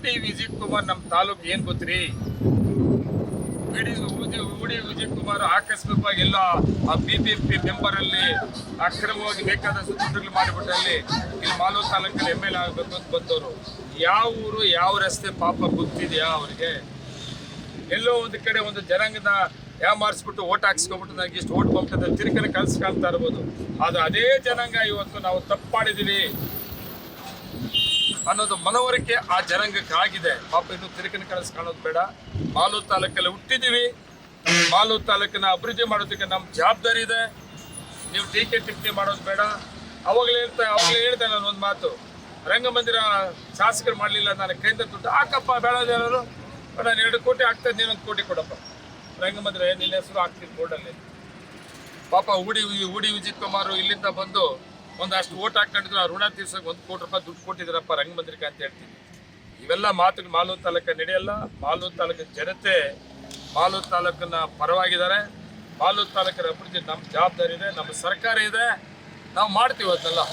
ಊಟಿ ವಿಜಯ್ ಕುಮಾರ್ ನಮ್ಮ ತಾಲೂಕು ಏನು ಗೊತ್ತ್ರಿ? ಊಡಿ ವಿಜಯ್ ಕುಮಾರ್ ಆಕಸ್ಮಿಕವಾಗಿ ಎಲ್ಲ ಆ ಬಿ ಬಿ ಪಿ ಮೆಂಬರ್ ಅಲ್ಲಿ ಅಕ್ರಮವಾಗಿ ಬೇಕಾದಷ್ಟು ದುಡ್ಡುಗಳು ಮಾಡಿಬಿಟ್ಟಲ್ಲಿ ಇಲ್ಲಿ ಮಾಲೂರು ತಾಲೂಕಲ್ಲಿ ಎಂ ಎಲ್ ಎ ಆಗಬೇಕು ಅಂತ ಬಂದವರು. ಯಾವ ಊರು, ಯಾವ ರಸ್ತೆ ಪಾಪ ಗೊತ್ತಿದೆಯಾ ಅವರಿಗೆ? ಎಲ್ಲೋ ಒಂದು ಕಡೆ ಒಂದು ಜನಾಂಗದ ಯಾಮಾರಿಸ್ಬಿಟ್ಟು ಓಟ್ ಹಾಕ್ಸ್ಕೊಬಿಟ್ಟು ನನಗೆ ಇಷ್ಟು ಓಟ್ ಬಂಬಿಟ್ಟದೆ. ತಿರುಕನೆ ಕಲ್ಸ್ಕೊಳ್ತಾ ಇರ್ಬೋದು. ಅದು ಅದೇ ಜನಾಂಗ ಇವತ್ತು ನಾವು ತಪ್ಪು ಮಾಡಿದೀವಿ ಅನ್ನೋದು ಮನವರಿಕೆ ಆ ಜನಾಂಗಕ್ಕೆ ಆಗಿದೆ. ಪಾಪ ಇನ್ನು ತಿರುಕಿನ ಕನಸು ಕಾಣೋದು ಬೇಡ. ಮಾಲೂರು ತಾಲೂಕಲ್ಲಿ ಹುಟ್ಟಿದ್ದೀವಿ ಮಾಲೂರು ತಾಲೂಕಿನ ಅಭಿವೃದ್ಧಿ ಮಾಡೋದಕ್ಕೆ ನಮ್ಮ ಜವಾಬ್ದಾರಿ ಇದೆ. ನೀವು ಟೀಕೆ ಟಿಪ್ಪಣಿ ಮಾಡೋದು ಬೇಡ. ಅವಾಗಲೇ ಹೇಳ್ತಾ ಅವಾಗಲೇ ಹೇಳ್ದೆ ನಾನು ಒಂದು ಮಾತು. ರಂಗಮಂದಿರ ಶಾಸಕರು ಮಾಡಲಿಲ್ಲ ನಾನು ಕೈಯಿಂದ ದುಡ್ಡು ಹಾಕಪ್ಪ ಬೇಡದೇನಾದ್ರು ನಾನು ಎರಡು ಕೋಟಿ ಇದ್ದೀನಿ ಒಂದು ಕೋಟಿ ಕೊಡಪ್ಪ. ರಂಗಮಂದಿರ ಏನಿಲ್ಲ ಹೆಸರು ಹಾಕ್ತೀನಿ ಬೋರ್ಡಲ್ಲಿ. ಪಾಪ ಉಡಿ ಉಡಿ ವಿಜಿತ್ ಕುಮಾರ್ ಇಲ್ಲಿಂದ ಬಂದು ಒಂದಷ್ಟು ಓಟ್ ಹಾಕೊಂಡಿದ್ರು ಆ ಋಣ ತೀರ್ಸಕ್ಕೆ ಒಂದು ಕೋಟಿ ರೂಪಾಯಿ ದುಡ್ಡು ಕೊಟ್ಟಿದ್ದಾರಪ್ಪ ರಂಗಮಂದಿರಕ್ಕೆ ಅಂತ ಹೇಳ್ತೀನಿ. ಇವೆಲ್ಲ ಮಾತುಗಳು ಮಾಲೂರು ತಾಲೂಕು ನಡೆಯಲ್ಲ. ಮಾಲೂರು ತಾಲೂಕಿನ ಜನತೆ ಮಾಲೂರು ತಾಲೂಕನ್ನ ಪರವಾಗಿದ್ದಾರೆ. ಮಾಲೂರು ತಾಲೂಕಿನ ಅಭಿವೃದ್ಧಿ ನಮ್ಮ ಜವಾಬ್ದಾರಿ ಇದೆ, ನಮ್ಮ ಸರ್ಕಾರ ಇದೆ. ನಾವು ಮಾಡ್ತೀವಿ ಅದನ್ನೆಲ್ಲ.